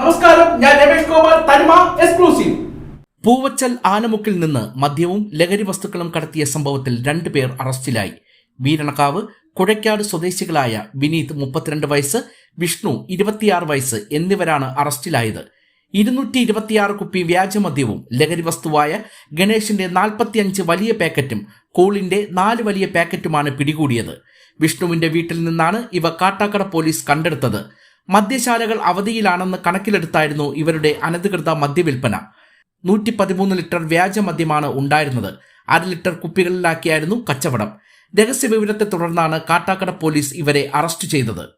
ഗോപാൽ തനിമ എക്സ്ക്ലൂസീവ് പൂവച്ചൽ ആനമുക്കിൽ നിന്ന് മദ്യവും ലഹരി വസ്തുക്കളും കടത്തിയ സംഭവത്തിൽ രണ്ടുപേർ അറസ്റ്റിലായി. വീരണക്കാവ് കുഴക്കാട് സ്വദേശികളായ വിനീത് മുപ്പത്തിരണ്ട് വയസ്സ് വിഷ്ണു ഇരുപത്തിയാറ് വയസ്സ് എന്നിവരാണ് അറസ്റ്റിലായത്. ഇരുന്നൂറ്റി ഇരുപത്തിയാറ് കുപ്പി വ്യാജമദ്യവും ലഹരി വസ്തുവായ ഗണേഷിന്റെ നാൽപ്പത്തിയഞ്ച് വലിയ പാക്കറ്റും കൂളിന്റെ നാല് വലിയ പാക്കറ്റുമാണ് പിടികൂടിയത്. വിഷ്ണുവിന്റെ വീട്ടിൽ നിന്നാണ് ഇവ കാട്ടാക്കട പോലീസ് കണ്ടെടുത്തത്. മദ്യശാലകൾ അവധിയിലാണെന്ന് കണക്കിലെടുത്തായിരുന്നു ഇവരുടെ അനധികൃത മദ്യവിൽപ്പന. നൂറ്റി പതിമൂന്ന് ലിറ്റർ വ്യാജ മദ്യമാണ് ഉണ്ടായിരുന്നത്. അര ലിറ്റർ കുപ്പികളിലാക്കിയായിരുന്നു കച്ചവടം. രഹസ്യ വിവരത്തെ തുടർന്നാണ് കാട്ടാക്കട പോലീസ് ഇവരെ അറസ്റ്റ് ചെയ്തത്.